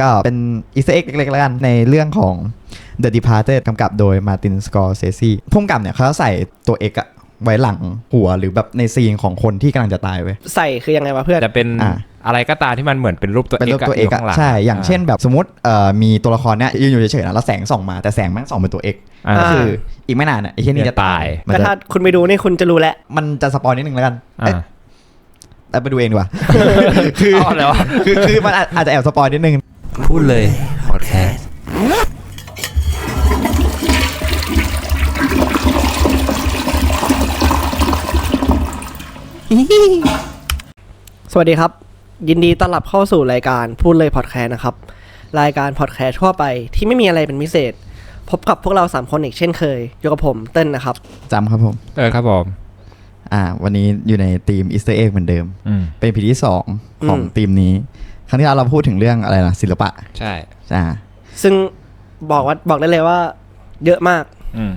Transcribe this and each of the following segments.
ก็เป็นอีสเอ็กเล็กๆแล้วกันในเรื่องของ The Departed กำกับโดยมาตินสกอร์เซซีพุ่มกับเนี่ยเขาใส่ตัวเอกอะไว้หลังหัวหรือแบบในซีนของคนที่กำลังจะตายไว้ย ใส่คือยังไงวะเพื่อน จะเป็นอ่าอะไรก็ตามที่มันเหมือนเป็นรูปตัวเป็นเอรูกปตัวเอกยู่อะข้างหลังใช่ อย่างเช่นแบบสมมติเอ่อมีตัวละครเนี่ยยืนอยู่เฉยๆนะแล้วแสงส่องมาแต่แสงแม่งส่องเป็นตัวเอกอ่า ก็คืออีกไม่นานอะไอ้เช่นนี้จะตายมันก็จะถ้าคุณไปดูนี่คุณจะรู้แล้วมันจะสปอยนิดนึงแล้วกันอ่าเอ๊ะแต่ไปดูเองดีกว่า คือเอาอะไรวะ คือคือมันอาจอาจจะแอบสปอยนิดนึง พูดเลยพอดแคสต์สวัสดีครับ ยินดีต้อนรับเข้าสู่รายการพูดเลยพอดแคสต์นะครับ รายการพอดแคสต์ทั่วไปที่ไม่มีอะไรเป็นพิเศษ พบกับพวกเรา 3 คนอีกเช่นเคยอยู่กับผมเติ้ลนะครับ จำครับผม เออครับผม อ่า วันนี้อยู่ในทีมอีสเตอร์เอ็กเหมือนเดิม อืม เป็นพีที่สองของอืม ทีมนี้ ครั้งที่แล้วเราพูดถึงเรื่องอะไรนะศิลปะใช่ อ่า ซึ่งบอกว่าบอกได้เลยว่า เยอะมากอืม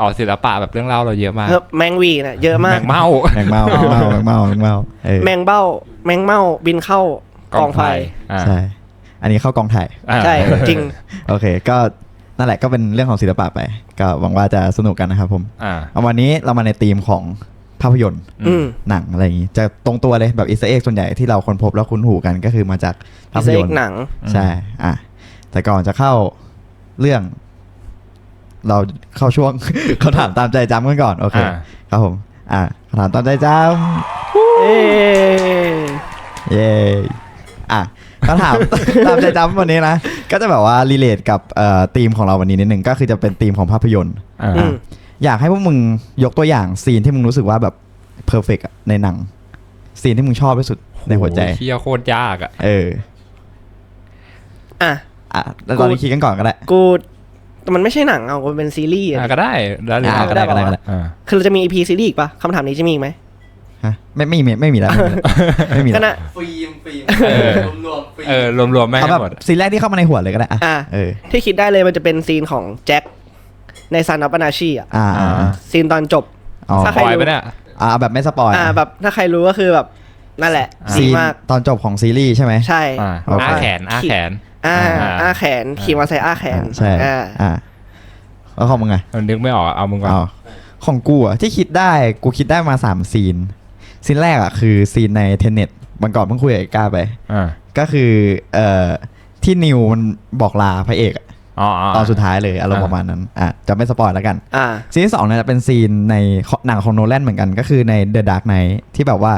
อ๋อศิลปะแบบเรื่องเล่าเราเยอะมากเออแมงวีนะเยอะมาก แมงเม่า แมงเมาแมงเมาแมงเมาแมงเมาเออแมงเบ้า แมงเม่าบินเข้ากองไฟ อ่าใช่ อันนี้เข้ากองถ่าย อ่าใช่จริง โอเค ก็นั่นแหละก็เป็นเรื่องของศิลปะไป ก็หวังว่าจะสนุกกันนะครับผม อ่า เอาวันนี้เรามาในธีมของ ภาพยนตร์อืมหนังอะไรอย่างงี้ จะตรงตัวเลยแบบอิสเอ็กส่วนใหญ่ที่เราค้นพบแล้วคุ้นหูกันก็คือมาจากภาพพิเศยษนตร์หนัง ใช่อะแต่ก่อนจะเข้าเรื่อง เราเข้าช่วง เขาถามตามใจจำกันก่อนโอเคอ่าครับผม อะคำถามตามใจจเอ้ำเย้อะคำถามตามใจจำวันนี้นะ ก็จะแบบว่ารีเลทกับเอ่อธีมของเราวันนี้นิดหนึ่งก็คือจะเป็นธีมของภาพยนตร์ อ่าอืมอยากให้พวกมึงยกตัวอย่างซีนที่มึงรู้สึกว่าแบบเพอร์เฟกในหนัง ซีนที่มึงชอบที่สุดในหัวใจโอ้ยเที่ยโคตรยากอะ เออ อะ อะแล้วตอนนี้คิดกันก่อนก็ได้ กูแต่มันไม่ใช่หนังเอามันเป็นซีรีส์อะอ่าก็ได้ได้เลยอ่าก็ได้ก็ได้ก็ได้ อ่า คือเราจะมี EP ซีรีส์อีกปะคำถามนี้จะมีอีกไหม ฮะไม่ไม่มีไม่มีแล้วไม่มีก็แล้วน่ะฟิล์มฟิล์มเออ รวมๆฟิล์ม เออรวมๆแม่งเอาให้แบบหมด ซีนแรกที่เข้ามาในหัวเลยก็ได้อะอะ เออ ที่คิดได้เลยมันจะเป็นซีนของแจ็ค ในซันนับนาชีอะอ่าอ่าอ่าซีนตอนจบ อ๋อถ้าปใครล่อยรู้ไปเนี่ย อ่าแบบไม่สปอยอ่าแบบถ้าใครรู้ก็คือแบบนั่นแหละอ่า ดีซีนมากตอนจบของซีรีส์ใช่ไหม ใช่อ่าโอเค อ้าแขนอ้าแขน อ่าอ่า อ้าแขนขี่มอเตอร์ไซค์อ้าแขนใช่อ่า อ่าแล้วของมึงไงมันนึกไม่ออกอะเอามึงก่อนอ๋อของกูอะที่คิดได้กูคิดได้มาสามซีน ซีนแรกอะคือซีนในเทนเน็ตวันก่อนเพิ่งคุยกับไอ้ก้าไป อ่า ก็คือเอ่อที่นิวมันบอกลาพระเอกอะอ๋อ ตอนสุดท้ายเลยอารมณ์อ่าประมาณนั้นอะจะไม่สปอยแล้วกันอ่าซีนที่สองเนี่ยจะเป็นซีนในหนังของโนแลนเหมือนกันก็คือใน The Dark Knight ที่แบบว่า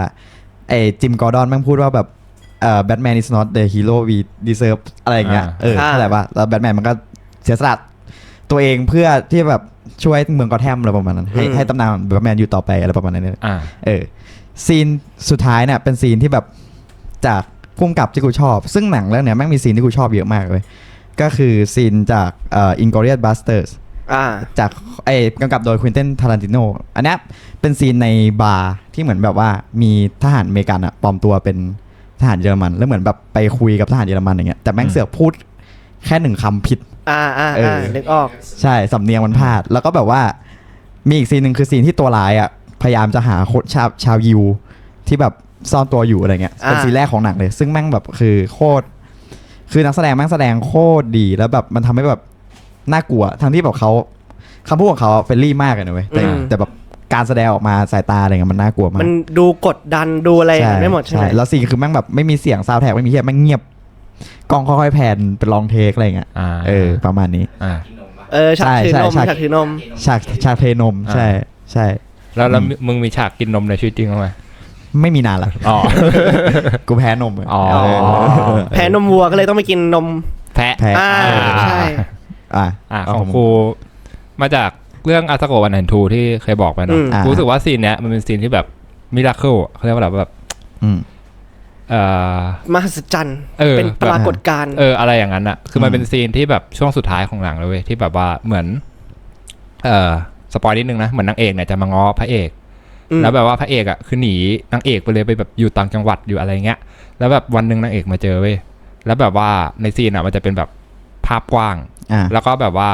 ไอ้จิมกอร์ดอนแม่งพูดว่าแบบเอ่อ Batman is not the hero we deserve อะไรอย่างเงี้ยอ่าเอออ่าเข้าใจป่ะแล้วแบทแมนมันก็เสียสละตัวเองเพื่อที่แบบช่วยเมืองกอแทมอะไรประมาณนั้น ให้ให้ตำนานแบทแมนอยู่ต่อไปอะไรประมาณนั้นเนี่ยอ่าเออซีนสุดท้ายเนี่ยเป็นซีนที่แบบจากพุ่มกับที่กูชอบ ซึ่งหนังเรื่องเนี้ยแม่งมีซีนที่กูชอบเยอะมากเลย ก็คือซีนจากเอ่อ Inglourious Basterds อ่า จากไอ้กำกับโดยควินเตนทารันติโนอันเนี้ยเป็นซีนในบาร์ที่เหมือนแบบว่ามีทหารอเมริกันอะปลอมตัวเป็นทหารเยอรมัน แล้วเหมือนแบบไปคุยกับทหารเยอรมันอย่างเงี้ยแต่แม่งอืมเสือกพูดแค่หนึ่งคำผิด อ่าอ่าเออ่าอ นึกออก ใช่ สำเนียงมันพลาด แล้วก็แบบว่า มีอีกซีนหนึ่งคือซีนที่ตัวร้ายอะพยายามจะหาคนชาวชาวยิวที่แบบซ่อนตัวอยู่อะไรเงี้ย เป็นอ่า ซีนแรกของหนังเลย ซึ่งแม่งแบบคือโคตร คือนักแสดงแม่งแสดงโคตรดีแล้วแบบมันทำให้แบบน่ากลัวทั้งที่แบบเขาคำพูดของเขาเฟรนลี่มากเลยนะเว้ยแต่อืม แต่แบบการแสดงออกมาสายตาอะไรเงี้ยมันน่ากลัวมากมันดูกดดันดูอะไรไม่หมดใช่ไหม แล้วซีนคือแม่งแบบไม่มีเสียงซาวแท็กไม่มีเฮียแม่งเงียบกล้องค่อยๆแผ่นเป็นลองเทคอะไรเงี้ยอ่า เออประมาณนี้ อ่า เออฉากใช่ถือนมใช่ ฉากถือนม ฉากฉากเทนมอ่า ใช่ใช่ แล้วแล้วอืมมึงมีฉากกินนมในชีวิตจริงบ้างไหม ไม่มีนานละอ๋อ กูแพ้นมะอ๋อเออแพ้นมวัวก็เลยต้องไปกินนม แพะแพ้อ่าเออใช่ อะอ่าเาของครูมาจากเรื่องอาซาโกวันแอนทูที่เคยบอกไปเนาะอืม อ่ากูรู้สึกว่าซีนเนี้ยมันเป็นซีนที่แบบมิราเคิลเขาเรียกว่าแบบ อืม เอ่อ มหัศจรรย์เออ เป็นปรากฏการณ์ เอออะไรอย่างนั้นอะคือมันอืมเป็นซีนที่แบบช่วงสุดท้ายของหนังเลยเว้ยที่แบบว่าเหมือน เอ่อสปอยนิดนึงนะ เหมือนนางเอกเนี่ยจะมาง้อพระเอกม แล้วแบบว่าพระเอกอะคือหนีนางเอกไปเลยไปแบบอยู่ต่างจังหวัดอยู่อะไรเงี้ย แล้วแบบวันหนึ่งนางเอกมาเจอเว้ยแล้วแบบว่าในซีนอะมันจะเป็นแบบภาพกว้างอะแล้วก็แบบว่า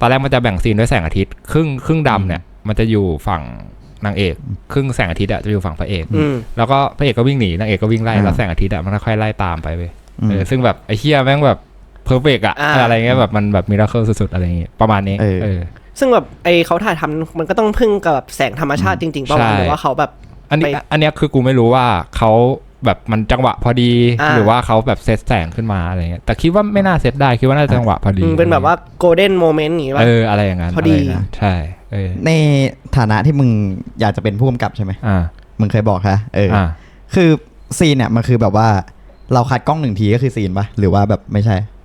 ตอนแรกมันจะแบ่งซีนด้วยแสงอาทิตย์ ครึ่งครึ่งดำเนี่ย มันจะอยู่ฝั่งนางเอก ครึ่งแสงอาทิตย์อะจะอยู่ฝั่งพระเอกอืมแล้วก็พระเอกก็วิ่งหนีนางเอกก็วิ่งไล่อ่าแล้วแสงอาทิตย์อะมันค่อยๆไล่ตามไปเว้ยอืมเออซึ่งแบบไอ้เฮียแม่งแบบเพอร์เฟกอะอ่าอะไรเงี้ยแบบมันแบบมิราเคิลสุดๆอะไรอย่างเงี้ยประมาณนี้เออเออ ซึ่งแบบไอเขาถ่ายทำมันก็ต้องพึ่งกับแบบแสงธรรมชาติจริงๆประมาณใช่หรือว่าเขาแบบอันนี้ไปอันเนี้ยคือกูไม่รู้ว่าเขาแบบมันจังหวะพอดีอ่าหรือว่าเขาแบบเซตแสงขึ้นมาอะไรเงี้ยแต่คิดว่าไม่น่าเซตได้คิดว่าน่าจะจังหวะพอดีอืมเป็นแบบว่าโกลเด้นโมเมนต์อย่างงี้ป่ะเอออะไรอย่างนั้นพอดีะไรย่างนั้นใช่เออในฐานะที่มึงอยากจะเป็นผู้กำกับใช่ไหมอ่ามึงเคยบอกฮะเออออ่าคือซีนเนี่ยมันคือแบบว่าเราคัดกล้องหนึ่งทีก็คือซีนปะหรือว่าแบบไม่ใช่อ่า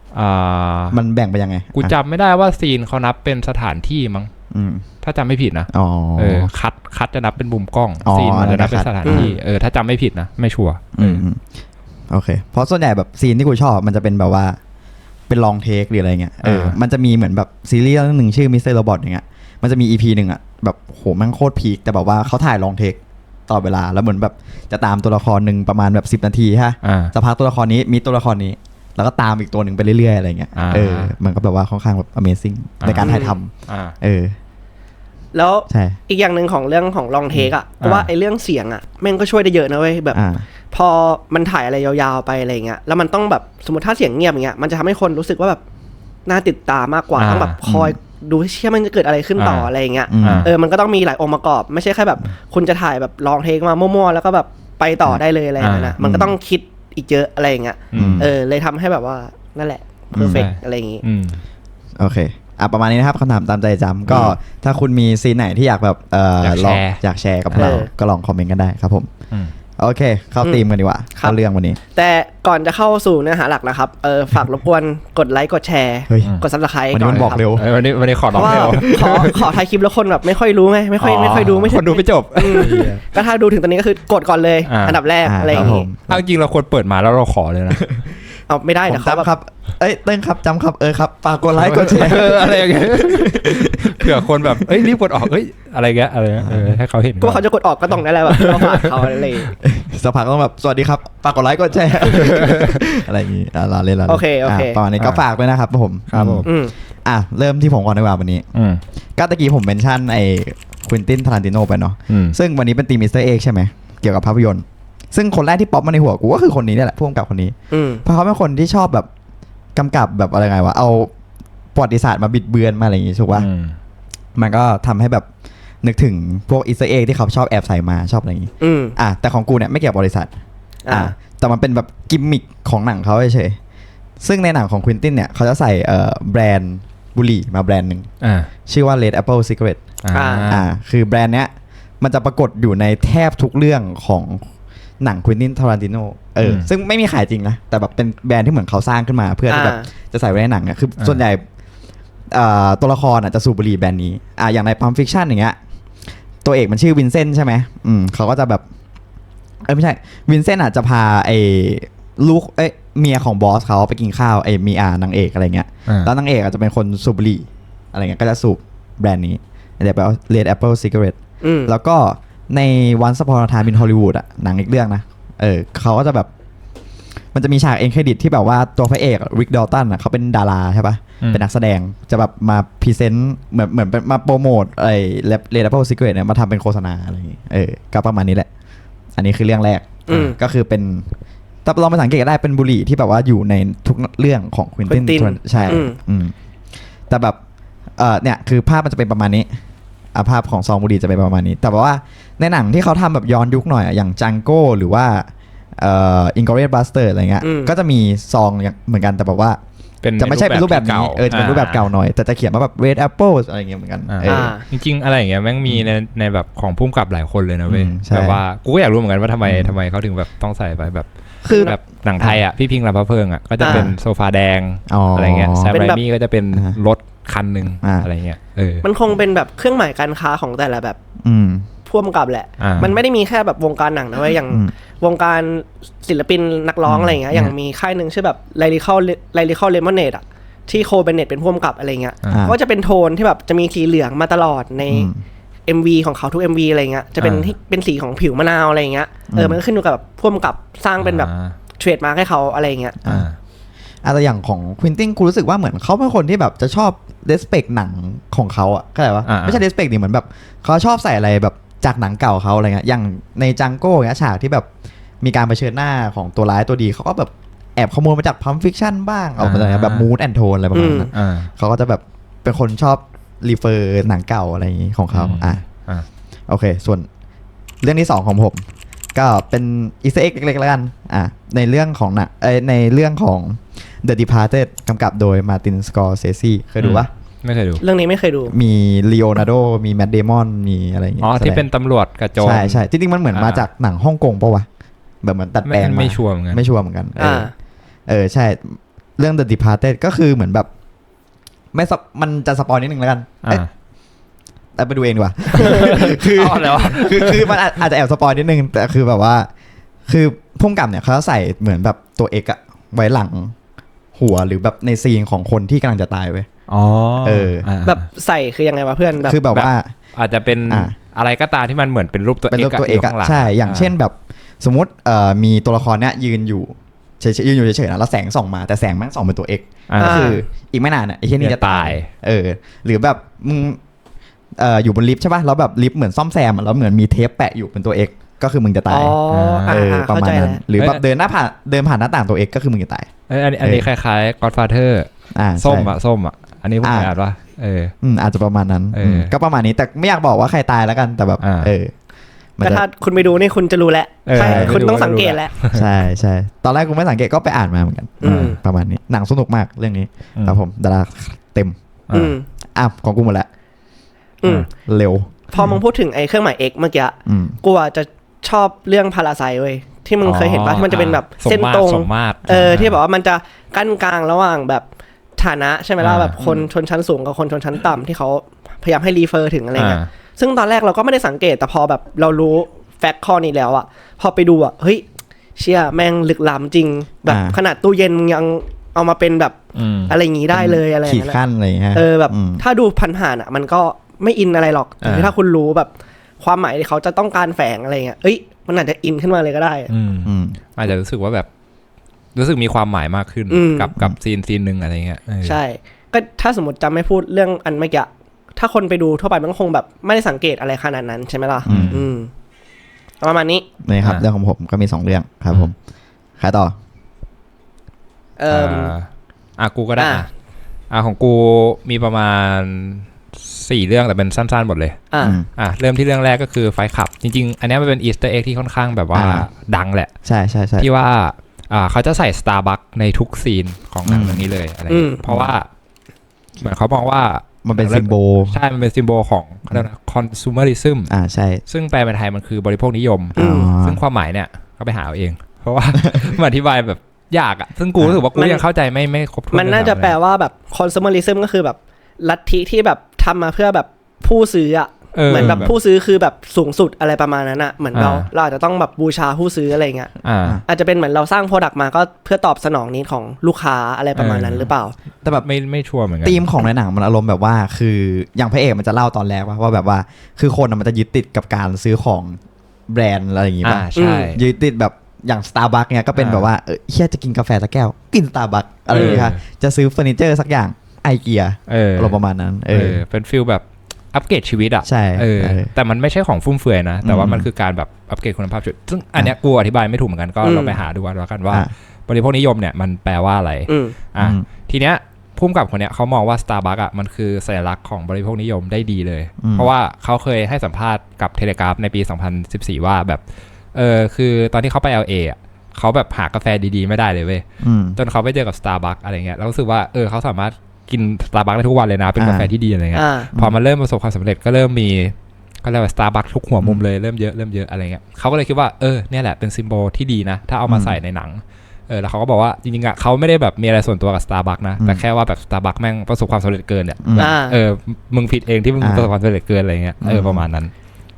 มันแบ่งไปยังไง กูอะจำไม่ได้ว่าซีนเขานับเป็นสถานที่มั้งอืมถ้าจำไม่ผิดนะอ๋อเออคัดคัดจะนับเป็นมุมกล้องอ๋อซีนมันจะนับเป็นคัดสถานที่เออถ้าจำไม่ผิดนะ ไม่ชัวร์เออือมอืมโอเค เพราะส่วนใหญ่แบบซีนที่กูชอบมันจะเป็นแบบว่าเป็นลองเทคหรืออะไรเงี้ยเอออามันจะมีเหมือนแบบซีรีส์เรื่องหนึ่งชื่อมิสเตอร์โรบอทอย่างเงี้ยมันจะมีอีพีหนึ่งอะแบบโหแมันโคตรพีคแต่แบบว่าเขาถ่ายลองเทคตลอดเวลาแล้วเหมือนแบบจะตามตัวละครหนึ่งประมาณแบบสิบนาทีฮะอ่าจะพักตัวละครนี้มีตัวละครนี้ แล้วก็ตามอีกตัวหนึ่งไปเรื่อยๆอะไรเงี้ยอ่า เออมันก็แบบว่าค่อนข้างแบบ amazing ในการถ่ายทำอ่าเออ แล้วใช่ อีกอย่างหนึ่งของเรื่องของลองเทคอะเพอ่าราะว่าไอเรื่องเสียงอะแม่งก็ช่วยได้เยอะนะเว้ยแบบ อ่า พอมันถ่ายอะไรยาวๆไปอะไรเงี้ยแล้วมันต้องแบบสมมติถ้าเสียงเงียบอย่างเงี้ยมันจะทำให้คนรู้สึกว่าแบบน่าติดตามมากกว่าอ่าต้องแบบคอยดูให้เชื่อมันจะเกิดอะไรขึ้นต่ออะไรเงี้ยอืมอ่า เออมันก็ต้องมีหลายองค์ประกอบ ไม่ใช่แค่แบบ คุณจะถ่ายแบบลองเทคมามั่วๆแล้วก็แบบไปต่อได้เลยอะไรอย่างเงี้ยนะอ่ามั มันก็ต้องคิด อีกเยอะอะไรอย่างเงี้ยอืมเออ เลยทำให้แบบว่านั่นแหละเพอร์เฟกใช่อะไรอย่างงี้อืมโอเคอะประมาณนี้นะครับคำถามตามใจจำก็อืมถ้าคุณมีซีนไหนที่อยากแบบเอ่ออยากลองแชร์อยากแชร์กับเราเออก็ลองคอมเมนต์กันได้ครับผมอืม โอเค เข้าอืมธีมกันดีกว่าครับเข้าเรื่องวันนี้ แต่ก่อนจะเข้าสู่เนื้อหาหลักนะครับเออฝากรบกวนกดไลค์กดแชร์เฮ้ยกดซับสไครต์วันก่นี้อนมันบอกนะครับเร็วเออวันนี้วันนี้ขอเพร้องราะว่าเร็วขอขอถ่ายคลิปแล้วคนแบบไม่ค่อยรู้ไงไม่ค่อยไม่ค่อยดูไม่คถึนงดูไม่จบอืมก็ถ้าดูถึงตอนนี้ก็คือกดก่อนเลยอ่าอันดับแรกอ่าอะไรอย่างครับผงี้มเอาจริงเราควรเปิดมาแล้วเราขอเลยนะ เอาไม่ได้ผเดี๋ยมวเขาแบบจำครับ เอ้ยเต้นครับจำครับ เออครับฝากกดไลค์กดแชร์ เอออะไรอย่างเงี้ยเผื่อคนแบบเอ้ยรีบกดออกเอ้ยอะไรเงี้ยอะไรเงี้ยเออให้เขาเห็นก็เขาจะกดออกก็ต้องได้แหละแบบเราฝากเขาอะไรอย่างงี้สักพักต้องแบบสวัสดีครับฝากกดไลค์กดแชร์ อะไรอย่างงี้อะลาเล่นลาล่นโอเคโอเคะประมาณนี้ก็ฝากด้วยนะครับผมครับผมอืม อะเริ่มที่ผมก่อนดีกว่าวันนี้ อืมก็ตะกี้ผมเมนชั่นไอ้ควินตินทารันติโนไปเนาะอืมซึ่งวันนี้เป็นตีมิสเตอร์เอกใช่ไหมเกี่ยวกับภาพยนตร์ ซึ่งคนแรกที่ป๊อปมาในหัวกูก็คือคนนี้เนี่ยแหละผู้กำกับคนนี้อืมเพราะเขาเป็นคนที่ชอบแบบกำกับแบบอะไรไงวะเอาประวัติศาสตร์มาบิดเบือนมาอะไรอย่างงี้ถูกปะอืมมันก็ทำให้แบบนึกถึงพวกอิสเอกที่เขาชอบแอบใส่มาชอบอะไรอย่างงี้อืมอะแต่ของกูเนี่ยไม่เกี่ยวกับบริษัท อ่าอะแต่มันเป็นแบบกิมมิคของหนังเขาเฉยๆซึ่งในหนังของควินตินเนี่ยเขาจะใส่เอ่อแบรนด์บุหรี่มาแบรนด์หนึ่งอ่าชื่อว่า Red Apple Cigarette อ่าอ่าคือแบรนด์เนี้ยมันจะปรากฏอยู่ในแทบทุกเรื่องของ หนังควินตินทารันติโนเอออมซึ่งไม่มีขายจริงนะ แต่แบบเป็นแบรนด์ที่เหมือนเขาสร้างขึ้นมา เพื่อที่แบบอ่าจะใส่ไว้ในหนังอะคืออ่าส่วนใหญ่อ่าตัวละครอะจะสูบบุหรี่แบรนด์นี้อ่าอย่างในพัมฟิคชันอย่างเงี้ยตัวเอกมันชื่อวินเซนต์ใช่ไหมอืมเขาก็จะแบบเออไม่ใช่วินเซนต์อะจะพาไอ้ลูกเอ้ยเมียของบอสเขาไปกินข้าวไอ้มีอานางเอกอะไรเงี้ยอ่าแล้วนางเอกอาจจะเป็นคนสูบบุหรี่อะไรเงี้ยก็จะสูบแบรนด์นี้เรียกว่า Red Apple Cigarette อืมแล้วก็ ในวันสปอร์ทามินฮอลลีวูดอะหนังอีกเรื่องนะ เออเขาก็จะแบบ มันจะมีฉากเอ็นเครดิตที่แบบว่าตัวพระเอกริกดอลตันอะเขาเป็นดาราใช่ปะอืม เป็นนักแสดงจะแบบมาพรีเซนต์เหมือนเหมือนเป็นมาโปรโมทไอ้เรดแอปเปิลซิกเรตเนี่ยมาทำเป็นโฆษณาอะไรอย่างงี้เออก็ประมาณนี้แหละ อันนี้คือเรื่องแรกอืมก็คือเป็นถ้าลองไปสังเกตก็ได้เป็นบุหรี่ที่แบบว่าอยู่ในทุกเรื่องของควินติน Quentin ใช่อืม อืมแต่แบบเออเนี่ยคือภาพมันจะเป็นประมาณนี้ อะภาพของซองบุหรี่จะเป็นประมาณนี้ แต่ว่าในหนังที่เขาทำแบบย้อนยุคหน่อยอะอย่างจังโก้หรือว่าเอ่ออิงกอริเอบัสเตอร์อะไรเงี้ยอืมก็จะมีซองอย่างเหมือนกันแต่แบบว่าเป็นจะไม่ใช่เป็นรูปแบบนี้ที่เออจะเป็นรูปแบบเก่าหน่อย แต่จะเขียนว่าแบบ red apple อะไรอย่างเงี้ยเหมือนกันอ่าเอออจริงๆ อะไรอย่างเงี้ยแม่งมีในในแบบของพุ่มกับหลายคนเลยนะเว้ยอืมใช่แบบว่ากูก็อยากรู้เหมือนกันว่าทำไมอืมทำไมเขาถึงแบบต้องใส่ไปแบบคือแบบหนังไทยอะพี่พิงค์ลำพะเพิงอะก็จะเป็นอ่าโซฟาแดงอ๋อออะไรเงี้ยแซมเป็นไรแบบมี่ก็จะเป็นอ่ารถ คันหนึ่งอ่า อะไรเงี้ยเออ มันคงเป็นแบบเครื่องหมายการค้าของแต่ละแบบอืม พ่วงกับแหละ อ่ามัมันไม่ได้มีแค่แบบวงการหนังนะเว้ยอย่างอืมวงการศิลปินนักร้องอืมอะไรอย่างเงี้ยอืมอย่างมีค่ายหนึ่งชื่อแบบ lyrical lyrical lemonade อะที่โคเบเนตเป็นพ่วงกับอะไรเงี้ยอ่า ก็จะเป็นโทนที่แบบจะมีสีเหลืองมาตลอดในอืม MV ของเขาทุก MV อะไรเงี้ยจะเป็นอ่า ที่เป็นสีของผิวมะนาวอะไรเงี้ยเอออืมมันก็ขึ้นอยู่กับแบบพ่วงกับสร้างเป็นแบบอ่าเทรดมาร์ให้เขาอะไรเงี้ย อ่า อะแต่อย่างของควินตินกูรู้สึกว่าเหมือนเขาเป็นคนที่แบบจะชอบ เ e สเปกหนังของเขาอะเข้าใจปะอ่า ไม่ใช่เ e สเปกดิเหมือนแบบเขาชอบใส่อะไรแบบจากหนังเก่าเขาอะไรเงี้ยอย่างในจังโก้เงี้ยฉากที่แบบมีการเผชิญหน้าของตัวร้ายตัวดีเขาก็แบบแอบขโมยมาจากพัมฟิคชั่นบ้างเอาอะไรอ่าแบบมูดแอนโทนอะไรประมาณนั้น อ่าเขาก็จะแบบเป็นคนชอบรีเฟอร์หนังเก่าอะไรอย่างงี้ของเขาอืมอะอ่า โอเค ส่วนเรื่องที่สองของผม ก็เป็นอีสเอ็กเล็กๆแล้วกันอะในเรื่องของหนะเอ้ยในเรื่องของ The Departed กำกับโดยมาตินสกอร์เซซีเคยดูปะไม่เคยดู เรื่องนี้ไม่เคยดู มีลีโอนาร์โด มีแม t เดมอน มีอะไรอย่างเงี้อ๋ยอที่แสดงเป็นตำรวจกระโจนใช่ใช่จริงๆมันเหมือนอ่ามมาจากหนังฮ่องกงปะวะ แบบเหมือนตัดแปลไม่งมาไม่ชัวร์เหมือนกัน ไม่ชัวร์เหมือนกัน เอออ่าอเออใช่ เรื่อง The Departed ก็คือเหมือนแบบ ไม่สปมันจะสปอยนิดนึงแล้วกันอ่า เอ๊ะแต่ไปดูเองดีกว่า คือเอาแล้วะ คือคือมันอาจอาจจะแอบสปอยนิดนึง แต่คือแบบว่า คือพุ่มกับเนี่ยเขาใส่เหมือนแบบตัวเอกอะไว้หลังหัวหรือแบบในซีนของคนที่กำลังจะตายเว้ย อ๋อเออาแบบใส่คือยังไงวะเพื่อนแบบ คือแบบว่า อาจจะเป็นอ่าอะไรก็ตามที่มันเหมือนเป็นรูปตัวเป็นเอรูกปตัวเอกยู่อะข้างหลังใช่ อย่างเช่นแบบสมมติเอ่อมีตัวละครเนี้ยยืนอยู่เฉยๆยืนอยู่เฉยๆนะแล้วแสงส่องมาแต่แสงแม่งส่องเป็นตัวเอก อ่า ก็คืออีกไม่นานอะไอ้ที่นี่จะตายตาย เออ หรือแบบมึงเอ่ออยู่บนลิฟต์ใช่ป่ะแล้วแบบลิฟต์เหมือนซ่อมแซมอะแล้วเหมือนมีเทปแปะอยู่เป็นตัวเอกก็คือมึงจะอ๋ตาอยอ่าเอออ่าประเข้ามาณใจนั้แล้นวหรือแบบเดินหน้าผ่านเดินผ่านหน้าต่างตัวเอกก็คือมึงจะตายเอ้ยอันนี้อันนี้คล้ายๆ Godfather อ่าส้มใช่อะส้มอะอันนี้ผมอ่าอ่านว่าเอออืมอาจจะประมาณนั้นเอออืมก็ประมาณนี้แต่ไม่อยากบอกว่าใครตายแล้วกันแต่แบบอ่าเออมันก็จะถ้าคุณไปดูนี่คุณจะรู้แล้วเออใช่ไปดูคุณต้องไปดูสังเกตแล้วใช่ใช่ตอนแรกกูไม่สังเกตก็ไปอ่านมาเหมือนกันอืมประมาณนี้หนังสนุกมากเรื่องนี้ครับผมดาราเต็มอืมอะของกูหมดแล้วอืม เร็ว พอมึงพูดถึงไอ้เครื่องหมาย X เมื่อกี้อืมกูอะจะชอบเรื่องพาราไซเว้ยที่มึงเคยเห็นปะที่มันจะเป็นแบบสมเส้นมาตตรรงสมมาตรเออที่แบบว่ามันจะกั้นกลางระหว่างแบบฐานะใช่ไหมล่ะอ่าแบบคนชนชั้นสูงกับคนชนชั้นต่ำที่เขาพยายามให้รีเฟอร์ถึงอะไรเงี้ยอ่าซึ่งตอนแรกเราก็ไม่ได้สังเกตแต่พอแบบเรารู้แฟกต์ข้อนี้แล้วอะพอไปดูอะเฮ้ยเชี่ยแม่งลึกล้ำจริง แบบอ่าขนาดตู้เย็นมึงยังเอามาเป็นแบบอืมอะไรอย่างงี้ได้เลยอะไรอย่างขีดเงี้ยขั้นอะไรอย่างเงี้ยเออแบบมถ้าดูพันผ่านๆอะมันก็ ไม่อินอะไรหรอกแต่อ่าถ้าคุณรู้แบบความหมายที่เขาจะต้องการแฝงอะไรเงี้ยเอ้ย มันอาจจะอินขึ้นมาเลยก็ได้อะอืมอืมอาจจะรู้สึกว่าแบบ รู้สึกมีความหมายมากขึ้นอืมกับกับซีนซีนหนึ่งอะไรเงี้ยเออใช่ ก็ถ้าสมมติจำไม่พูดเรื่องอันเมื่อกี้ถ้าคนไปดูทั่วไปมันก็คงแบบไม่ได้สังเกตอะไรขนาดนั้นใช่ไหมล่ะอืมอืมประมาณนี้นี่ครับอ่าเรื่องของผมก็มีสองเรื่องครับผมใครต่อ เอออ่าอะกูก็ได้อะอะอะของกูมีประมาณ สี่เรื่องแต่เป็นสั้นๆหมดเลย อ่าอืมอะเริ่มที่เรื่องแรกก็คือไฟขับ จริงๆ อันเนี้ยมันเป็นอีสเตอร์เอ็กที่ค่อนข้างแบบว่าอ่า ดังแหละ ใช่ใช่ใช่ ที่ว่าอ่าเขาจะใส่ Starbucks ในทุกซีนของหนังอืม เรื่องนี้เลยอะไรอืมเงี้ยเพราะว่า เหมือนเขามองว่ามันเป็นซิมโบลใช่มันเป็นซิมโบลของเขาเรียกว่า consumerism อ่าใช่ซึ่งแปลเป็นไทยมันคือบริโภคนิยม อืม อ๋อ ซึ่งความหมายเนี่ยก็ไปหาเอาเอง เพราะว่า มันอธิบายแบบยากอะซึ่งกูรู้สึกว่ากูมัน ยังเข้าใจไม่ไม่ครบถ้วนมันน่าจะเยแปลว่าแบบ consumerism ก็คือแบบลัทธิที่แบบ ทำมาเพื่อแบบผู้ซื้ออะเหมือนแบบผู้ซื้อคือแบบสูงสุดอะไรประมาณนั้นอะเหมือนเราอ่าเราอาจจะต้องแบบบูชาผู้ซื้ออะไรเงี้ยอ่าอาจจะเป็นเหมือนเราสร้างโปรดักต์มาก็เพื่อตอบสนองนี้ของลูกค้าอะไรประมาณนั้นเออหรือเปล่า แต่แบบไม่ไม่ชัวร์เหมือนกันธีมของในหนังมันอารมณ์แบบว่าคืออย่างพระเอกมันจะเล่าตอนแรกว่าว่าแบบว่า คือคนอะมันจะยึดติดกับการซื้อของแบรนด์อะไรอย่างงี้อ่าป่ะใช่ยึดติดแบบอย่าง Starbucks เนี่ยก็เป็นอ่าแบบว่าเออเฮียจะกินกาแฟสักแก้ว กิน Starbucks อะไรอย่างเงี้ยค่ะจะซื้อเฟอร์นิเจอร์สักอย่าง ไอเกียเอออารมณ์ประมาณนั้นเอเอออ เป็นฟิลแบบอัปเกรดชีวิตอะใช่เออเออแต่มันไม่ใช่ของฟุ่มเฟือยนะ แต่ว่าอืมมันคือการแบบอัปเกรดคุณภาพชีวิตซึ่งอันเนี้ยกูอธิบายไม่ถูกเหมือนกันก็อืมลองไปหาดูกันแล้วกันว่าอะบริโภคนิยมเนี่ยมันแปลว่าอะไรอืมอะอืมทีเนี้ยพุ่มกับคนเนี้ยเขามองว่า Starbucks อะมันคือสัญลักษณ์ของบริโภคนิยมได้ดีเลยอืมเพราะว่าเขาเคยให้สัมภาษณ์กับเทเลกราฟในปี 2014 ว่าแบบเออคือตอนที่เขาไป LA อะเขาแบบหากาแฟดีๆ ไม่ได้เลยเว้ยอืมจนเขาไปเจอกับ Starbucks อะไรเงี้ยแล้วรู้สึกว่าเออเขาสามารถ กิน Starbucks ได้ทุกวันเลยนะ เป็นกาแฟอ่าที่ดีอะไรเงี้ย อ่า พอมาเริ่มประสบความสำเร็จก็เริ่มมีก็เรียกว่า Starbucks ทุกหัวมุมเลยเริ่มเยอะเริ่มเยอะอะไรเงี้ยเขาก็เลยคิดว่าเออเนี่ยแหละเป็นซิมโบลที่ดีนะ ถ้าเอามาอืมใส่ในหนังเออแล้วเขาก็บอกว่าจริงๆอะเขาไม่ได้แบบมีอะไรส่วนตัวกับ Starbucks นะแต่อืมแค่ว่าแบบ Starbucks แม่งประสบความสำเร็จเกินเนี่ยอืมอ่า เออ มึงผิดเองที่มึงอ่า ประสบความสำเร็จเกินอะไรเงี้ย เอออืมประมาณนั้น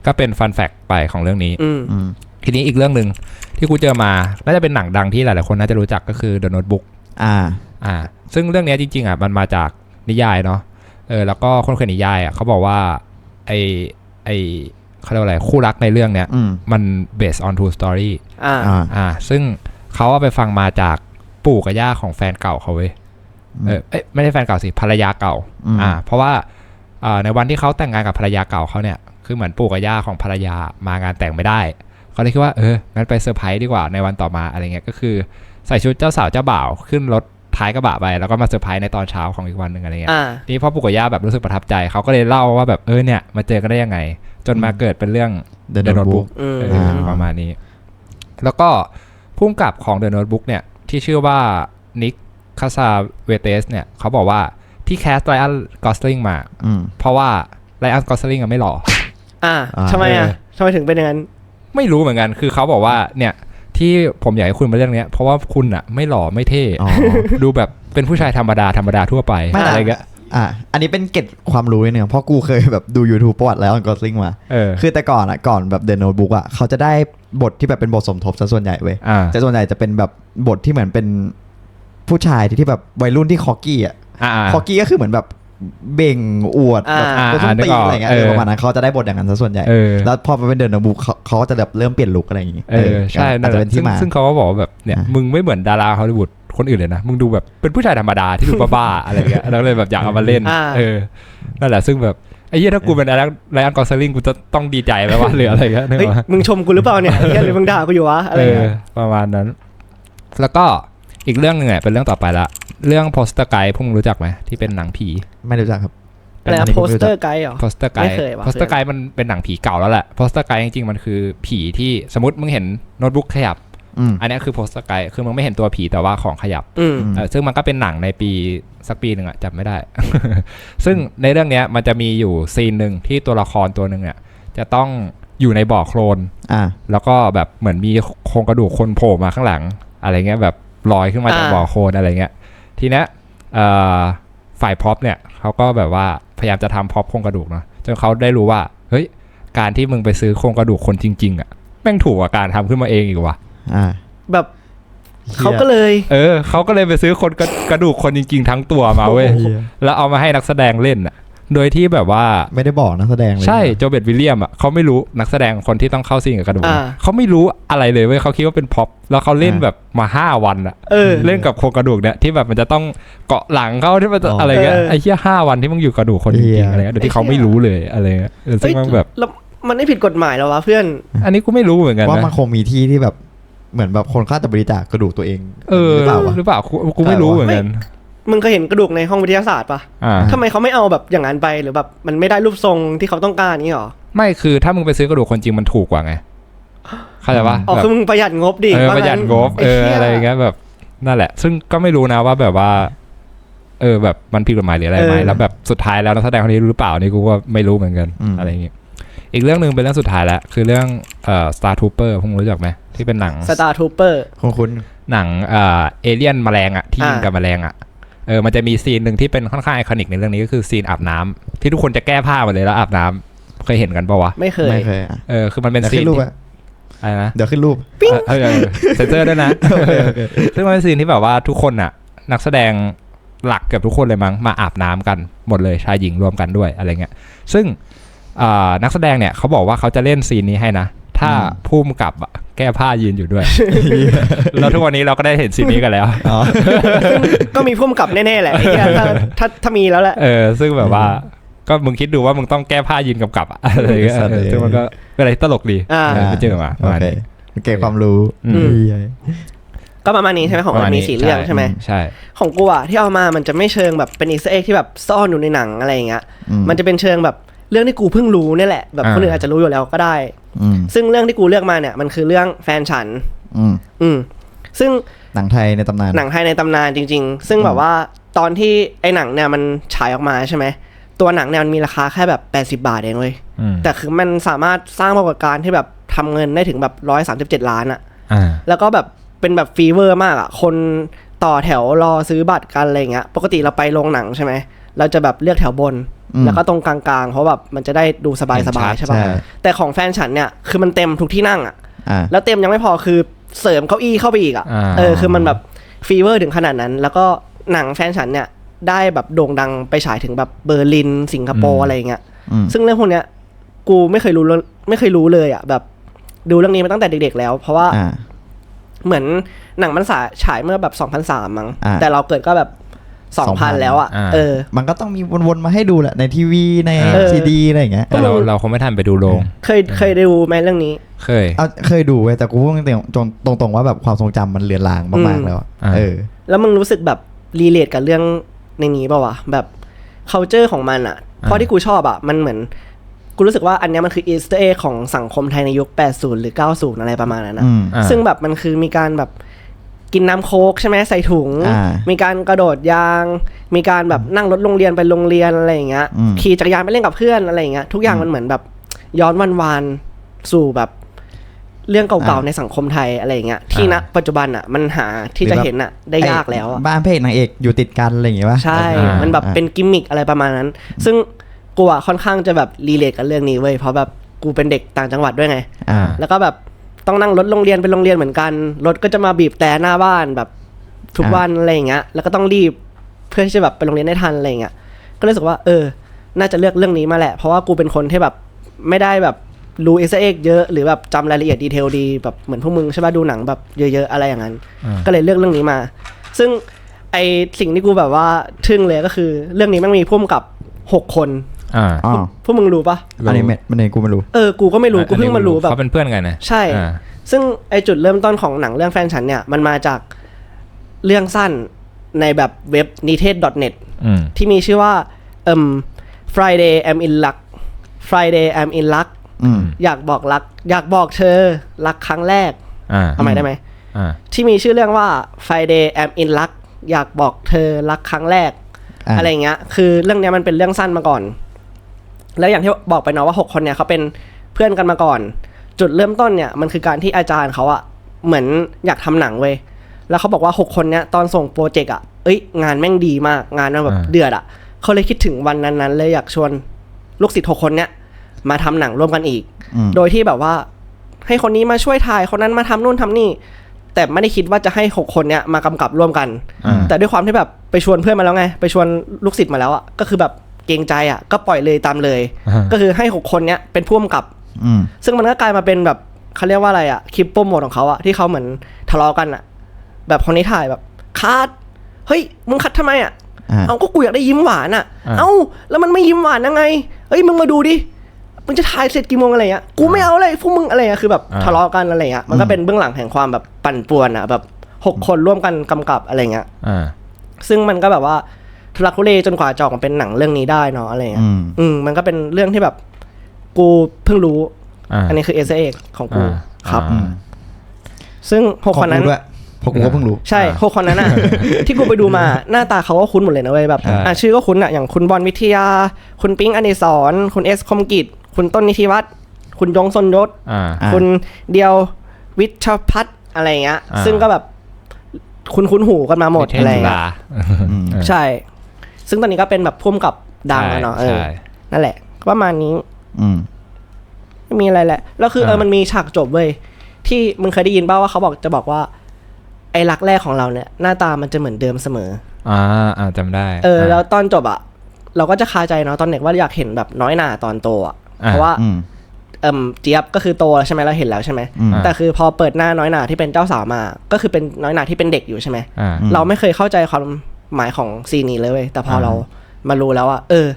ก็เป็นฟันแฟกไปของเรื่องนี้ อืม อืมทีนี้อีกเรื่องหนึ่งที่กูเจอมา น่าจะเป็นหนังดังที่หลายๆคนน่าจะรู้จักก็คือ The Notebook อ่า อ่าซึ่งเรื่องเนี้ยจริงๆอะมันมาจากนิยายเนาะเออแล้วก็คนเขียนนิยายอะเขาบอกว่าไอไอเขาเรียกว่าอะไรคู่รักในเรื่องเนี้ยอืมมัน based on true story อ่าอ่าอ่าซึ่งเขาเอาไปฟังมาจากปู่กับย่าของแฟนเก่าเขาเว้ยเออเอ้ยไม่ใช่แฟนเก่าสิภรรยาเก่าอืมอ่า เพราะว่าอ่าในวันที่เขาแต่งงานกับภรรยาเก่าเขาเนี่ยคือเหมือนปู่กับย่าของภรรยามางานแต่งไม่ได้เขาเลยคิดว่าเอองั้นไปเซอร์ไพรส์ดีกว่าในวันต่อมาอะไรเงี้ยก็คือ ใส่ชุดเจ้าสาวเจ้าบ่าวขึ้นรถ ท้ายกระบะไปแล้วก็มาเซอร์ไพรส์ในตอนเช้าของอีกวันหนึ่งอะไรเงี้ยอ่านี่พ่อปู่กับย่าแบบรู้สึกประทับใจเขาก็เลยเล่าว่าแบบเออเนี่ยมาเจอกันได้ยังไง จนมาเกิดเป็นเรื่อง The The Notebook Notebook อืมเออประมาณนี้ แล้วก็พุ่มกับของ The Notebook เนี่ยที่ชื่อว่านิกคาซาเวเตสเนี่ยเขาบอกว่าที่แคสไ r อันกอสลิงมาอืมเพราะว่าไ r อันกอสลิงไม่หล่ออ่าอ่าทำไมอะเออทำไมถึงเป็นอย่างนั้น ไม่รู้เหมือนกันคือเขาบอกว่าเนี่ย ที่ผมอยากให้คุณมาเรื่องเนี้ยเพราะว่าคุณอะไม่หล่อไม่เท่อ๋อดูแบบเป็นผู้ชายธรรมดาธรรมดาทั่วไปไม่นะอะไรเงี้ยอะอันนี้เป็นเกร็ดความรู้นิดนึงเพราะกูเคยแบบดู YouTube ประวัติแล้วกอสลิงมาเออคือแต่ก่อนอะก่อนแบบเดนโนบุ๊กอะเขาจะได้บทที่แบบเป็นบทสมทบซะส่วนใหญ่เว้ยอ่าแต่ส่วนใหญ่จะเป็นแบบบทที่เหมือนเป็นผู้ชายที่ที่แบบวัยรุ่นที่คอกกี้อะอ่าคอกกี้ก็คือเหมือนแบบ เบ่งอวดอ่าแบบอ่าตัวส้นตีนอ่าอะไรเงี้ยนึกออกเออเออประมาณนั้นเขาจะได้บทอย่างนั้นซะส่วนใหญ่ เออ แล้วพอมาเป็นเดนโนบุ๊กเขาเขาก็จะแบบเริ่มเปลี่ยนลุคอะไรอย่างงี้เออใช่อานั่จนจะแหเป็ละนที่ซึ่งมาซึ่งเขาก็บอกว่าแบบเนี่ยอะ มึงไม่เหมือนดาราฮอลลีวูดคนอื่นเลยนะ มึงดูแบบเป็นผู้ชายธรรมดาที่ดูบ้าๆ อะไรเงี้ยแล้วเลยแบบอยากเอามาเล่น อ่า เออ นั่นแหละซึ่งแบบไอ้เหี้ยถ้ากูเป็นไลอันกอสลิงกูจะต้องดีใจไหมวะหรืออะไรเงี้ยนึกเฮ้ยออกปะมึงชมกูหรือเปล่าเนี่ยไอ้เหี้ยหรือมึงด่ากูอยู่วะอะไรเออเงี้ยประมาณนั้น แล้วก็ อีกเรื่องหนึ่งเนี่ยเป็นเรื่องต่อไปละ เรื่องโปสเตอร์ไกด์พวกมึงรู้จักไหมที่เป็นหนังผี ไม่รู้จักครับอะไรอันะนนี้โปผมสไม่รู้เตจัอกร์ไกด์เหรอโปสเตอร์ไกไม่ด์เคยว่ะโปสเตอร์ไกด์มันเป็นหนังผีเก่าแล้วแหละโปสเตอร์ไกด์จริงๆมันคือผีที่สมมติมึงเห็นโน้ตบุ๊กขยับอืมอันนี้คือโปสเตอร์ไกด์คือมึงไม่เห็นตัวผีแต่ว่าของขยับอืมอืมเออซึ่งมันก็เป็นหนังในปีสักปีหนึ่งอะจำไม่ได้ ซึ่งในเรื่องเนี้ยมันจะมีอยู่ซีนหนึ่งที่ตัวละครตัวหนึ่งเนี่ยจะต้องอยู่ในบ่อโคลนอ่าแล้วก็แบบเหมือนมีโครงกระดูกคนโผล่มาข้างหลัง อะไรเงี้ยแบบ ลอยขึ้นมาจากอ่าบ่อโคลนอะไรเงี้ย ทีเนี้ยเอ่อฝ่ายพ็อปเนี่ยเขาก็แบบว่าพยายามจะทำพ็อปโครงกระดูกเนาะจนเขาได้รู้ว่า เฮ้ย การที่มึงไปซื้อโครงกระดูกคนจริง ๆอะแม่งถูกกว่าการทำขึ้นมาเองอีกว่ะอ่าแบบเหี้ยเขาก็เลย เออเขาก็เลยไปซื้อคนกระกระดูกคนจริง ๆ ทั้งตัวมาเว้ยเหี้ยแล้วเอามาให้นักแสดงเล่นอะ โดยที่แบบว่า ไม่ได้บอกนักแสดงเลยใช่โจเบตวิลเลียมอะเขาไม่รู้นักแสดงคนที่ต้องเข้าซีนกับกระดูกอ่า เขาไม่รู้อะไรเลยเว้ยเขาคิดว่าเป็นพ็อปแล้วเขาเล่นแบบมาห้าวันอะ เออ เล่นกับโครงกระดูกเนี่ยที่แบบมันจะต้องเกาะหลังเขาที่มันจะอ๋ออ อะไรเงี้ยเออ ไอ้เหี้ยห้าวันที่มึงอยู่กระดูกคนจเหี้ริยงๆอะไรเงี้ยโดยที่เขาไม่รู้เลยอะไรเงี้ยเออซึ่งมันแบบ แล้วมันไม่ผิดกฎหมายแล้ววะเพื่อน อันนี้กูไม่รู้เหมือนกันว่ามันนะคงมีที่ที่แบบเหมือนแบบคนค่าจะบริจาคกระดูกตัวเองเออหรือเปล่าวะ หรือเปล่ากูกูไม่รู้เหมือนกัน มึงเคยเห็นกระดูกในห้องวิทยาศาสตร์ปะอ่า ทำไมเขาไม่เอาแบบอย่างนั้นไปหรือแบบมันไม่ได้รูปทรงที่เขาต้องการนี้หรอ ไม่คือถ้ามึงไปซื้อกระดูกคนจริงมันถูกกว่าไงเข้าใจปะอ๋อแบบคือมึงประหยัดงบดิเออว่าประหยัดงั้นงบเออหี้ยอะไรอย่างเงี้ยแบบนั่นแหละ ซึ่งก็ไม่รู้นะว่าแบบว่า เออ แบบมันผิดกฎหมายหรืออะไรไหมเออแล้วแบบสุดท้ายแล้วนักแสดงคนนี้รู้หรือเปล่านี่กูก็ไม่รู้เหมือนกันอืม อะไรอย่างเงี้ยอีกเรื่องหนึ่งเป็นเรื่องสุดท้ายแล้วคือเรื่องเอ่อ Star Trooper พวกมึงรู้จักไหมที่เป็นหนัง สตาร์ทูเปอร์คุณคุณ หนังเอ่อเอเลี่ยนแมลงอะที่ยิงอ่ากับแมลงอะ เออมันจะมีซีนหนึ่งที่เป็นค่อนข้างไอคอนิกในเรื่องนี้ก็คือซีนอาบน้ำที่ทุกคนจะแก้ผ้าหมดเลยแล้วอาบน้ำเคยเห็นกันปะวะไม่เคยไม่เคยอะเออคือมันเป็นเดี๋ยวซีขึ้นนรูปที่อะอะไรนะเดี๋ยวขึ้นรูปเออเออเซนเซอร์ด้วยนะซึ่งมันเป็นซีนที่แบบว่าทุกคนน่ะ นักแสดงหลักเกือบทุกคนเลยมั้งมาอาบน้ำกันหมดเลยชายหญิงรวมกันด้วยอะไรเงี้ย ซึ่งอ่านักแสดงเนี่ยเขาบอกว่าเขาจะเล่นซีนนี้ให้นะ ถ้าอืมพุ่มกับอะแก้ผ้ายืนอยู่ด้วย แล้วทุกวันนี้เราก็ได้เห็นซีนนี้กันแล้วอ๋อก็มีพุ่มกับแน่ๆแหละไอ้เหี้ยถ้าถ้าถ้ามีแล้วแหละ เออซึ่งแบบว่าก็มึงคิดดูว่ามึงต้องแก้ผ้ายืนกำกับอะอะไรเงี้ยสัตว์เออเลย ซึ่งมันก็เป็นอะไรที่ตลกดีอ่า เออไปเจอมาประโอมาณเคนี้ เก็บความรู้อืมเหี้ย ก็ประมาณนี้ใช่ไหมของประมัมาณนนี้ มีสี่เรื่องใช่ใช่ไหม ใช่ ของกูอะที่เอามามันจะไม่เชิงแบบเป็นอีสเอ็กที่แบบซ่อนอยู่ในหนังอะไรอย่างเงี้ย อืมันจะเป็นเชิงแบบ เรื่องที่กูเพิ่งรู้นี่แหละแบบอ่าคนอื่นอาจจะรู้อยู่แล้วก็ได้อืมซึ่งเรื่องที่กูเลือกมาเนี่ยมันคือเรื่องแฟนฉันอืมอืมซึ่งหนังไทยในตำนานหนังไทยในตำนานจริง ๆ ซึ่งแบบว่าตอนที่ไอ้หนังเนี่ยมันฉายออกมาใช่ไหมตัวหนังเนี่ยมันมีราคาแค่แบบ 80 บาทเองเว้ยอืมแต่คือมันสามารถสร้างปรากฏการณ์ที่แบบทำเงินได้ถึงแบบ137ล้านอะอ่าแล้วก็แบบเป็นแบบฟีเวอร์มากอะคนต่อแถวรอซื้อบัตรกันอะไรเงี้ย ปกติเราไปโรงหนังใช่ไหม เราจะแบบเลือกแถวบนอืม แล้วก็ตรงกลางๆ เพราะแบบมันจะได้ดูสบายเห็สนบาชัยดใช่ปะใช่แต่ของแฟนฉันเนี่ยคือมันเต็มทุกที่นั่งอะอ่าแล้วเต็มยังไม่พอคือเสริมเก้าอี้เข้าไปอีกอะอ่าเออคือมันแบบฟีเวอร์ถึงขนาดนั้น แล้วก็หนังแฟนฉันเนี่ยได้แบบโด่งดังไปฉายถึงแบบเบอร์ลิน สิงคโปอืร์มอะไรเงี้ยอืมซึ่งเรื่องพวกเนี้ยกูไม่เคยรู้เรื่องไม่เคยรู้เลยอะแบบดูเรื่องนี้มาตั้งแต่เด็กๆแล้ว เพราะว่าอ่าเหมือนหนังมันสาฉายเมื่อแบบ 2003 มั้งอ่าแต่เราเกิดก็แบบ สองพัน2000แล้วอะอ่าเออ มันก็ต้องมีวนๆมาให้ดูแหละในทีวีในเออซีดีอะไรอย่างเงี้ยแต่เราเราคงไม่ทันไปดูโรงเคยเคยดูไหมเรื่องนี้ เคยเอาเคยดูเว้ยแต่กูพูดตรงๆตรงๆว่าแบบความทรงจำมันเลือนลางมากอืมๆแล้วอะอ่าเออ แล้วมึงรู้สึกแบบรีเลทกับเรื่องในนี้ป่าวะแบบ culture ของมันอะเพราะที่กูชอบอะมันเหมือนกูรู้สึกว่าอันเนี้ยมันคืออีสเตอร์เอของสังคมไทยในยุค 80 หรือ 90 อะไรประมาณนั้นนะอืมอ่าซึ่งแบบมันคือมีการแบบ กินน้ำโคกใช่ไหมใส่ถุง อ่ามีการกระโดดยาง มีการแบบนั่งรถโรงเรียนไปโรงเรียนอะไรอย่างเงี้ยอืม ขี่จักรยานไปเล่นกับเพื่อนอะไรอย่างเงี้ยทุกอย่างมันเหมือนแบบย้อนวันวานๆสู่แบบเรื่องเก่าๆในสังคมไทยอะไรอย่างเงี้ยที่ณอ่าปัจจุบันอะมันหาที่จะเห็นอะได้ยากแล้วอะบ้านพระเอกนางเอกอยู่ติดกันอะไรอย่างเงี้ยป่ะใช่ อ่ามั มันแบบเป็นกิมมิคอะไรประมาณนั้น ซึ่งกูอะค่อนข้างจะแบบรีเลทกับเรื่องนี้เว้ย เพราะแบบกูเป็นเด็กต่างจังหวัดด้วยไง อ่า แล้วก็แบบ ต้องนั่งรถโรงเรียนไปโรงเรียนเหมือนกัน รถก็จะมาบีบแต่หน้าบ้านแบบทุกอ่าวันอะไรอย่างเงี้ย แล้วก็ต้องรีบเพื่อที่จะแบบไปโรงเรียนได้ทันอะไรอย่างเงี้ย ก็เลยรู้สึกว่า เออ น่าจะเลือกเรื่องนี้มาแหละ เพราะว่ากูเป็นคนที่แบบไม่ได้แบบรู้เอเอ็กเยอะหรือแบบจำรายละเอียดดีเทลดีแบบเหมือนพวกมึงใช่ป่ะดูหนังแบบเยอะๆอะไรอย่างนั้นอ่าก็เลยเลือกเรื่องนี้มา ซึ่งไอสิ่งที่กูแบบว่าทึ่งเลยก็คือ เรื่องนี้มันมีพุ่มกับหกคน อ่าอ๋อพวกมึงรู้ปะอันนี้ไม่มันเองกูไม่รู้ เออ กูก็ไม่รู้ กูเพิ่งมารู้แบบเขาเป็นเพื่อนกันนะใช่อ่าซึ่งไอจุดเริ่มต้นของหนังเรื่องแฟนฉันเนี่ย มันมาจากเรื่องสั้นในแบบเว็บ n i t e d net อืมที่มีชื่อว่าเอ่ม Friday I'm in luck Friday I'm in luck อืมอยากบอกรัก อยากบอกเธอรักครั้งแรกอ่าเอาใหม่ได้ไหมอ่าที่มีชื่อเรื่องว่า Friday I'm in luck อยากบอกเธอรักครั้งแรกอ่าอะไรเงี้ย คือเรื่องเนี้ยมันเป็นเรื่องสั้นมาก่อน แล้วอย่างที่บอกไปเนาะว่าหกคนเนี่ยเขาเป็นเพื่อนกันมาก่อน จุดเริ่มต้นเนี่ยมันคือการที่อาจารย์เขาอะเหมือนอยากทำหนังเว้ยแล้วเขาบอกว่าหกคนเนี้ยตอนส่งโปรเจกต์อะเอ้ยงานแม่งดีมากงานมันแบบอ่าเดือดอะเขาเลยคิดถึงวันนั้นๆเลยอยากชวนลูกศิษย์หกคนเนี้ยมาทำหนังร่วมกันอีกอืมโดยที่แบบว่า ให้คนนี้มาช่วยถ่ายคนนั้นมาทำนู่นทำนี่ แต่ไม่ได้คิดว่าจะให้หกคนเนี้ยมากำกับร่วมกันอ่าแต่ด้วยความที่แบบไปชวนเพื่อนมาแล้วไง ไปชวนลูกศิษย์มาแล้วอะก็คือแบบ เกรงใจอะก็ปล่อยเลยตามเลยอ่าก็คือให้หกคนเนี้ยเป็นผู้กำกับอืมซึ่งมันก็กลายมาเป็นแบบเขาเรียกว่าอะไรอะคลิปโปรโมทของเขาอะที่เขาเหมือนทะเลาะกันอะ แบบคนนี้ถ่ายแบบคัดเฮ้ยมึงคัดทำไมอะอ่าเอาก็กูอยากได้ยิ้มหวานอะอ่าเอ้าแล้วมันไม่ยิ้มหวานยังไงเฮ้ยมึงมาดูดิมึงจะถ่ายเสร็จกี่โมงอะไรเงี้ยกูไม่เอาเลยพวกมึงอะไรอะคือแบบอ่าทะเลาะกันอะไรเงี้ยมันก็เป็นเบื้องหลังแห่งความแบบปั่นป่วนอะแบบหกคนร่วมกันกำกับอะไรเงี้ยอ่าซึ่งมันก็แบบว่า ทุลักทุเลจนกว่าจะออกมาเป็นหนังเรื่องนี้ได้เนาะอะไรเงี้ยอืมอืมมันก็เป็นเรื่องที่แบบกูเพิ่งรู้อ่าอันนี้คือเอเอของกูอ่าครับอ่าซึ่งหกคนนั้นของกูด้วยเพราะกูก็เพิ่งรู้ใช่อ่าหกคนนั้นอะที่กูไปดูมาหน้าตาเขาก็คุ้นหมดเลยนะเว้ยแบบใช่อะชื่อก็คุ้นอะอย่างคุณบอลวิทยา คุณปิ๊งอเนศรคุณเอสคมกิจ คุณต้นนิธิวัฒน์คุณยงซนยศอ่าอ่าคุณเดียววิชพัฒน์อะไรเงี้ยอ่าซึ่งก็แบบคุณคุ้นหูกันมาหมดนิเทศอะไรจุเงี้ฬายอืมใช่ ซึ่งตอนนี้ก็เป็นแบบพุ่มกับดังแล้วเนาะเออใช่ นั่นแหละประมาณนี้อืม ไม่มีอะไรแหละ แล้วคือเอออ่ามั มันมีฉากจบเว้ยที่มึงเคยได้ยินป่าวว่าเขาบอกจะบอกว่า ไอ้รักแรกของเราเนี่ยหน้าตามันจะเหมือนเดิมเสมอ อ่าอ่าจำได้เออ แล้วตอนจบอะเราก็จะคาใจเนาะตอนเด็กว่าอยากเห็นแบบน้อยหนาตอนโตอะอ่าเพราะว่า อืม เอิมเจี๊ยบก็คือโตแล้วใช่ไหมเราเห็นแล้วใช่ไหมอืม แต่คือพอเปิดหน้าน้อยหนาที่เป็นเจ้าสาวมา ก็คือเป็นน้อยหนาที่เป็นเด็กอยู่ใช่ไหมอ่าอืมเราไม่เคยเข้าใจความ หมายของซีนนี้เลยเว้ยแต่พออาเรามารู้แล้วว่าเออ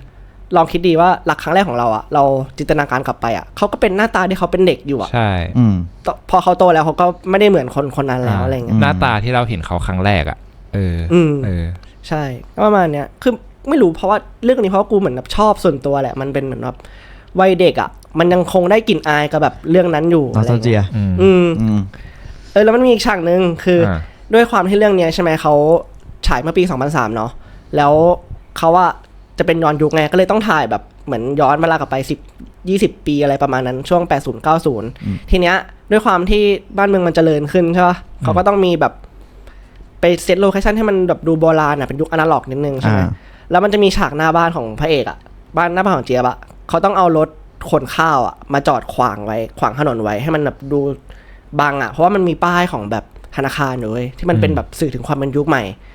ลองคิดดีว่ารักครั้งแรกของเราอะเราจินตนาการกลับไปอะเขาก็เป็นหน้าตาที่เขาเป็นเด็กอยู่อะใช่อืมตพอเขาโตแล้วเขาก็ไม่ได้เหมือนคนคนนั้นแล้วอะไรเงี้ยหน้าตาที่เราเห็นเขาครั้งแรกอะเออออืมเออ ใช่ก็ประมาณเนี้ยคือไม่รู้เพราะว่าเรื่องนี้เพราะว่ากูเหมือนแบบชอบส่วนตัวแหละ มันเป็นเหมือนแบบวัยเด็กอะ มันยังคงได้กลิ่นอายกับแบบเรื่องนั้นอยู่นอสตาเจียยอืมอืมอืมเออแล้วมันมีอีกฉากหนึ่งคืออาด้วยความที่เรื่องเนี้ยใช่ไหมเขา ฉายเมื่อปี 2003 เนาะแล้วเขาว่าจะเป็นย้อนยุคไงก็เลยต้องถ่ายแบบเหมือนย้อนเวลากลับไป 10 20 ปีอะไรประมาณนั้นช่วง 80 90 ทีเนี้ยด้วยความที่บ้านเมืองมันเจริญขึ้นใช่ปะเขาก็ต้องมีแบบไปเซตโลเคชั่นให้มันแบบดูโบราณอะเป็นยุคอนาล็อกนิดนึงใช่ไหมอ่าแล้วมันจะมีฉากหน้าบ้านของพระเอกอะบ้านหน้าบ้านของเจี๊ยบอะเขาต้องเอารถขนข้าวอะมาจอดขวางไว้ ขวางถนนไว้ให้มันแบบดูบังอะ เพราะว่ามันมีป้ายของแบบธนาคารอยู่เว้ยที่มันเป็นแบบสื่อถึงความเป็นยุคใหม่อืม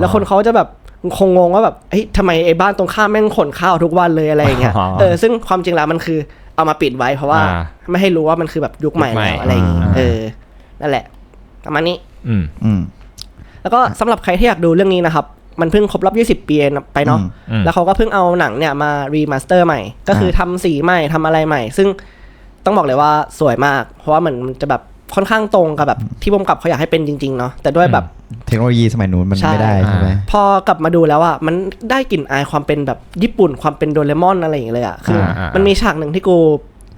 แล้วคนเขาจะแบบคงงงว่าแบบเฮ้ยทำไมไอ้บ้านตรงข้ามแม่งขนข้าวทุกวันเลยอะไรอย่างเงี้ยอ๋อเออซึ่งความจริงแล้วมันคือเอามาปิดไว้เพราะว่าอ่าไม่ให้รู้ว่ามันคือแบบยุคใหม่ยุคใหม่แล้วอะไรอย่างงี้อ่าเออ นั่นแหละประมาณนี้ อืมอืมแล้วก็สำหรับใครที่อยากดูเรื่องนี้นะครับ มันเพิ่งครบรอบ 20 ปีไปเนาะอืมแล้วเขาก็เพิ่งเอาหนังเนี่ยมารีมาสเตอร์ใหม่ ก็คือทำสีใหม่ทำอะไรใหม่ ซึ่งต้องบอกเลยว่าสวยมาก เพราะว่ามันจะแบบ ค่อนข้างตรงกับแบบที่ผมกับเขาอยากให้เป็นจริงๆเนาะแต่ด้วยแบบเทคโนโลยีสมัยนู้นมันใช่ไม่ได้ใช่ไหมพอกลับมาดูแล้วอะมันได้กลิ่นอายความเป็นแบบญี่ปุ่นความเป็นโดเรมอนอะไรอย่างเงี้ยเลยอะคืออามัมันมีฉากหนึ่งที่กู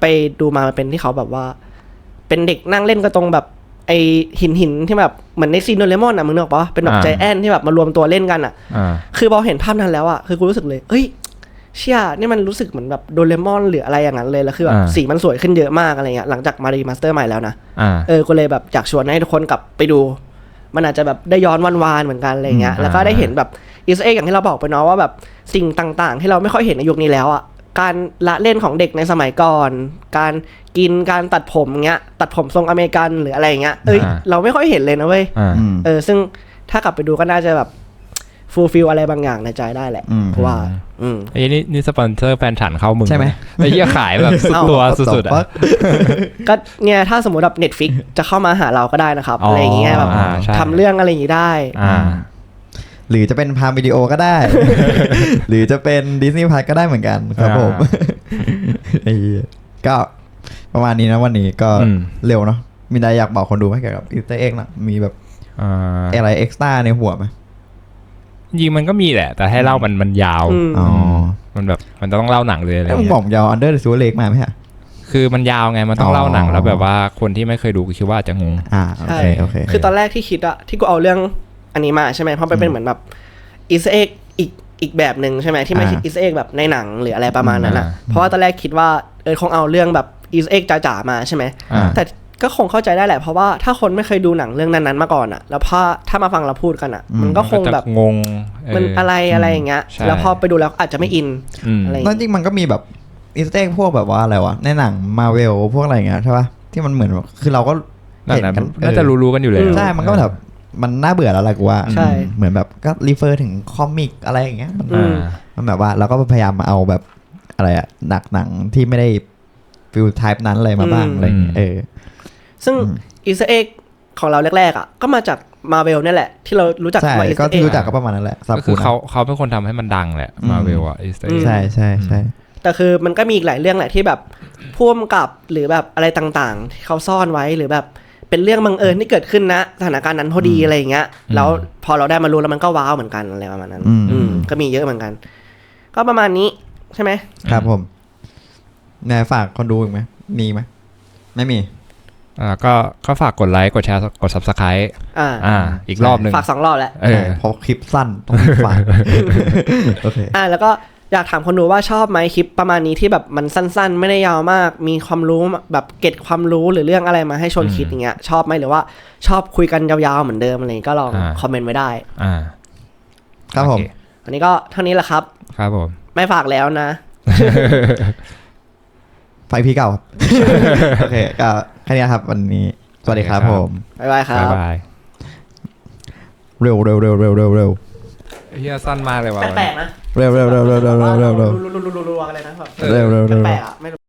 ไปดูมามันเป็นที่เขาแบบว่า เป็นเด็กนั่งเล่นก็ตรงแบบไอหินหินที่แบบเหมือนในซีนโดเรมอนอะมึงนึกออกปะเป็นแบบอ่าใจแอนที่แบบมารวมตัวเล่นกันอะอ่าคือพอเห็นภาพนั้นแล้วอะคือกูรู้สึกเลยเอ้ย เชี่ยนี่มันรู้สึกเหมือนแบบโดเรมอนหรืออะไรอย่างนั้นเลยแล้วคือแบบอ่า สีมันสวยขึ้นเยอะมากอะไรเงี้ยหลังจากมารีมาสเตอร์ใหม่แล้วนะอ่า เออกูเลยแบบอยากชวนให้ทุกคนกลับไปดู มันอาจจะแบบได้ย้อนวันวานๆเหมือนกันอะไรเงี้ยอืมแล้วก็ได้เห็นแบบอีสเอ็กอย่างที่เราบอกไปเนาะว่าแบบสิ่งต่างๆ ที่เราไม่ค่อยเห็นในยุคนี้แล้วอะการละเล่นของเด็กในสมัยก่อน การกินการตัดผมเงี้ยตัดผมทรงอเมริกันหรืออะไรเงี้ยเอ้ยอ่าเราไม่ค่อยเห็นเลยนะเว้ย อ่า อืม เออซึ่งถ้ากลับไปดูก็น่าจะแบบ ฟูลฟิลอะไรบางอย่างในใจได้แหละอืม เพราะว่า อืม ไอ้นี่นี่สปอนเซอร์แฟนฉันเข้ามึงใช่ไหม ไอ้เหี้ยขายแบบสุดเอ้าตัวสุดๆอะก็เนี่ยถ้าสมมติแบบเน็ตฟิกจะเข้ามาหาเราก็ได้นะครับ อ๋อออะไรอย่างเงี้ยแบบอ่าใช่ ทำเรื่องอะไรอย่างงี้ได้ อ่า หรือจะเป็นพามวิดีโอก็ได้ หรือจะเป็นดิสนีย์พาร์ก็ได้เหมือนกันครับผมอ่ไอ้เหี้ยก็ประมาณนี้นะวันนี้ก็อืม เร็วเนาะมีอะไรอยากบอกคนดูไหมเกี่ยวกับอีสเตอร์เอ็กนะมีแบบอ่า อะไรเอ็กซ์ต้าในหัวไหม จริงๆมันก็มีแหละ แต่ให้เล่ามันมันยาว อืม อ๋อมันแบบมันต้องเล่าหนังเลยอะไรแล้วมึงเงี้บอกยยาวอันเดอร์ซูเล็กมาไหมฮะ คือมันยาวไงมันต้องเล่าหนังอ๋อแล้วแบบว่าคนที่ไม่เคยดูก็คิดว่าอาจจะงง อ่าโอใช่เคโอเค คือตอนแรกที่คิดอะที่กูเอาเรื่องอันนี้มาใช่ไหมเพราะมันเป็นเหมือนแบบอีสเอ็กอีกอีกแบบหนึ่งใช่ไหมที่ไม่ใช่อ่า อีสเอ็กแบบในหนังหรืออะไรประมาณนั้นอะอ่าเพราะว่าตอนแรกคิดว่าเออคงเอาเรื่องแบบอีสเอ็กจ๋าๆมาใช่ไหมอ่า แต่ ก็คงเข้าใจได้แหละเพราะว่าถ้าคนไม่เคยดูหนังเรื่องนั้นๆมาก่อนอะแล้วพอถ้ามาฟังเราพูดกันอะมันก็คงแบบจะงงเมันอะไรอะไรอย่างเงี้ยใช่แล้วพอไปดูแล้วอาจจะไม่อินอืมอะไรแล้วจริงมันก็มีแบบอีสเตอร์เอ็กพวกแบบว่าอะไรวะในหนังมาเวลพวกอะไรอย่างเงี้ยใช่ปะที่มันเหมือนคือเราก็นั่นเห็นนะกันน่าจะรู้ๆกันอยู่แล้วใช่มันก็แบบมันน่าเบื่อแล้วล่ะกูว่าใช่เหมือนแบบก็รีเฟอร์ถึงคอมิกอะไรอย่างเงี้ยมันอืมมันแบบว่าเราก็พยายามมาเอาแบบอะไรอะหนักหนังที่ไม่ได้ฟิลไทป์นั้นอะไรมาบ้างอืมอะไรอย่างเงี้ยเออ ซึ่งอืมอีสเอ็กของเราแรกๆอะก็มาจากมาเวลนี่ยแหละ ที่เรารู้จักใช่ว่าอีสก็เอ็ที่กรู้จักก็ประมาณนั้นแหละซับก็คือนะ เขาเขาเป็นคนทำให้มันดังแหละอืม มาเวลอะอีสเตอร์อืมใช่ใช่ใช่แต่คือมันก็มีอีกหลายเรื่องแหละที่แบบพ่วมกับหรือแบบอะไรต่างๆที่เขาซ่อนไว้หรือแบบเป็นเรื่องบังเอิญที่เกิดขึ้นนะสถานการณ์นั้นพอดีอะไรอย่างเงี้ยแล้วพอเราได้มารู้แล้วมันก็ว้าวเหมือนกันอะไรประมาณนั้น อืม อืมก็มีเยอะเหมือนกัน ก็ประมาณนี้ใช่ไหมครับผมนายฝากคนดูอีกไหมมีไหมไม่มี อ่าก็ก็ฝากกดไลค์กดแชร์กด subscribe อ่าอ่า อีกรอบหนึ่งฝากสองรอบแล้วเออเพราะคลิปสั้นต้องฝากโอเคอ่าแล้วก็อยากถามคนดูว่าชอบไหมคลิปประมาณนี้ที่แบบมันสั้น ๆ ไม่ได้ยาวมาก มีความรู้แบบเก็ตความรู้หรือเรื่องอะไรมาให้ชวนคิดอย่างเงี้ยชอบไหมหรือว่าชอบคุยกันยาวๆเหมือนเดิมอะไรอย่างงี้ก็ลองอ่าคอมเมนต์ไว้ได้ อ่า ครับผมโอเอันนี้ก็เท่านี้แหละครับ ครับผม ไม่ฝากแล้วนะไฟพี่เก่าครับโอเคก็ แค่นี้ครับ วันนี้ สวัสดีครับผม บ๊ายบายครับ๊ายบบายเร็วเร็วเร็วเร็วเร็วเร็วเฮียสั้นมากเลยว่ะแปลกๆนะเร็วเร็วเร็วเร็วเร็วเร็วเร็วเร็วรัวๆๆๆๆอะไรนะแบบเร็วเร็วเร็วแปลกๆอะไม่รู้